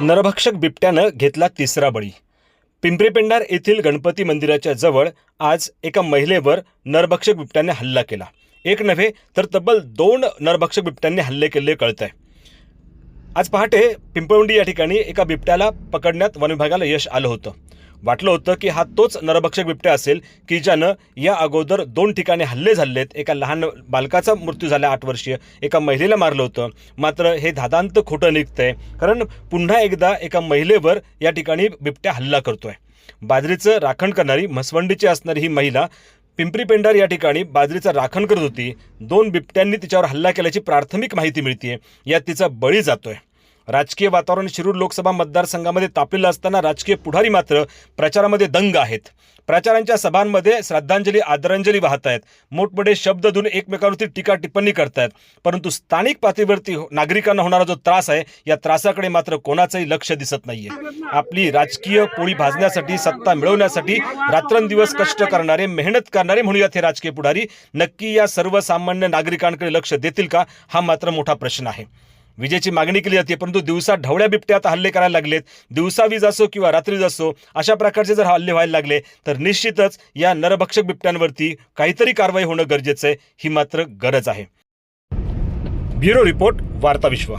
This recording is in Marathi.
नरभक्षक बिबट्यानं घेतला तिसरा बळी. पिंपरी पेंडार येथील गणपती मंदिराच्या जवळ आज एका महिलेवर नरभक्षक बिबट्याने हल्ला केला. एक नव्हे तर तब्बल दोन नरभक्षक बिबट्यांनी हल्ले केले कळत आहे आज पहाटे पिंपळवंडी या ठिकाणी एका बिबट्याला पकडण्यात वनविभागाला यश आलं होतं. वाटलं होतं की हा तोच नरभक्षक बिबट्या असेल की ज्यानं या अगोदर दोन ठिकाणी हल्ले झालेत. एका लहान बालकाचा मृत्यू झाला आठ वर्षीय एका महिलेला मारलं होतं. मात्र हे धादांत खोटं निघतंय कारण पुन्हा एकदा एका महिलेवर या ठिकाणी बिबट्या हल्ला करतोय. बाजरीचं राखण करणारी म्हसवंडीची असणारी ही महिला पिंपरी पेंडार या ठिकाणी बाजरीचं राखण करत होती. दोन बिबट्यांनी तिच्यावर हल्ला केल्याची प्राथमिक माहिती मिळते यात तिचा बळी जातोय. राजकीय वातावरण शिरूर लोकसभा मतदारसंघामध्ये तापलेलं असताना राजकीय पुढारी मात्र प्रचारामध्ये दंग आहेत. प्रचारांच्या सभांमध्ये श्रद्धांजली आदरांजली वाहत आहेत मोठमोठे शब्द देऊन एकमेकांवरती टीका टिप्पणी करतायत. परंतु स्थानिक पातळीवरती हो-, नागरिकांना होणारा जो त्रास आहे या त्रासाकडे मात्र कोणाचंही लक्ष दिसत नाहीये. आपली राजकीय पोळी भाजण्यासाठी सत्ता मिळवण्यासाठी रात्रंदिवस कष्ट करणारे मेहनत करणारे म्हणूयात हे राजकीय पुढारी. नक्की या सर्वसामान्य नागरिकांकडे लक्ष देतील का? हा मात्र मोठा प्रश्न आहे. विजेची मागणी केली जाते परंतु दिवसा ढवळ्या बिबट्या आता हल्ले करायला लागलेत. दिवसा वीज असो किंवा रात्री असो अशा प्रकारचे जर हल्ले व्हायला लागले तर निश्चितच या नरभक्षक बिबट्यांवरती काहीतरी कारवाई होणं गरजेचं आहे. ही मात्र गरज आहे. ब्युरो रिपोर्ट वार्ता विश्व